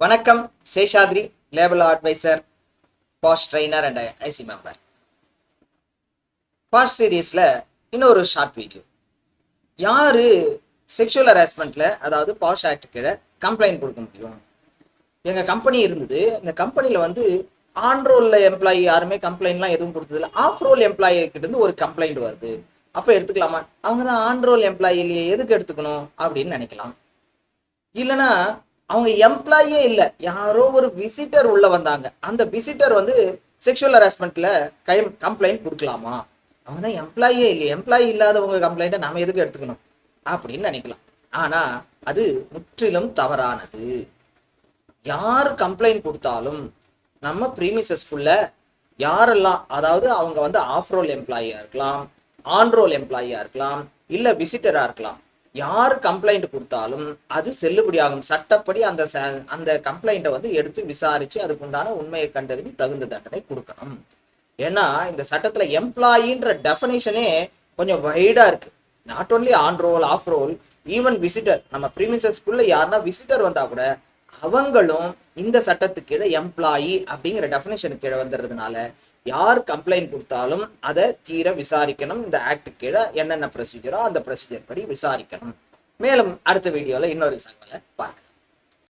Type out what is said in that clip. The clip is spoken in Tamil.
வணக்கம் Seshadri labour advisor POSH trainer and IC member POSH சீரீஸில் இன்னொரு ஷார்ட் வீடியோ யார் செக்ஷுவல் ஹராஸ்மெண்ட்டில் அதாவது பாஸ் ஆக்ட் கீழே கம்ப்ளைண்ட் கொடுக்க முடியும்? எங்கள் கம்பெனி இருந்தது. இந்த கம்பெனியில் வந்து ஆன் ரோலில் எம்ப்ளாயி யாருமே கம்ப்ளைண்ட்லாம் எதுவும் கொடுத்ததில்ல ஆஃப் ரோல் எம்ப்ளாயி ஒரு கம்ப்ளைண்ட் வருது. அப்போ எடுத்துக்கலாமா? அவங்க தான் ஆன் ரோல் எம்ப்ளாயி இல்லையே எதுக்கு எடுத்துக்கணும்? அப்படின்னு நினைக்கலாம். இல்லைன்னா அவங்க எம்ப்ளாயே இல்லை. யாரோ ஒரு விசிட்டர் உள்ள வந்தாங்க. அந்த விசிட்டர் வந்து செக்ஷுவல் ஹராஸ்மெண்ட்ல கை கம்ப்ளைண்ட் கொடுக்கலாமா? அவங்க தான் எம்ப்ளாயே இல்லை எம்ப்ளாயி இல்லாதவங்க கம்ப்ளைண்ட்டை நம்ம எதுக்கு எடுத்துக்கணும்? அப்படின்னு நினைக்கலாம். ஆனா அது முற்றிலும் தவறானது. யார் கம்ப்ளைண்ட் கொடுத்தாலும் நம்ம ப்ரீமிசஸ்குள்ள யாரெல்லாம் அதாவது அவங்க வந்து ஆஃப் ரோல் எம்ப்ளாயியா இருக்கலாம் ஆன் ரோல் எம்ப்ளாயியா இருக்கலாம் இல்ல விசிட்டரா இருக்கலாம் யார் கம்ப்ளைண்ட் கொடுத்தாலும் அது செல்லுபடியாகும். சட்டப்படி அந்த ச- அந்த கம்ப்ளைண்ட்டை வந்து எடுத்து விசாரிச்சு அதுக்குண்டான உண்மையை கண்டறிஞ்சு தகுந்த தண்டனை கொடுக்கணும். ஏன்னா இந்த சட்டத்துல எம்ப்ளாயின்ற டெஃபனேஷனே கொஞ்சம் வைடா இருக்கு. Not only on roll off roll even visitor நம்ம ப்ரீமிசஸ்க்குள்ள யாருன்னா விசிட்டர் வந்தா கூட அவங்களும் இந்த சட்டத்துக்கு கீழே எம்ப்ளாயி அப்படிங்கிற டெஃபினேஷனுக்கு கீழே வந்துடுறதுனால யார் கம்ப்ளைண்ட் கொடுத்தாலும் அதை தீர விசாரிக்கணும். இந்த ஆக்டு கீழே என்னென்ன ப்ரொசீஜரோ அந்த ப்ரொசீஜர் படி விசாரிக்கணும். மேலும் அடுத்த வீடியோல இன்னொரு தகவலை பார்க்கலாம்.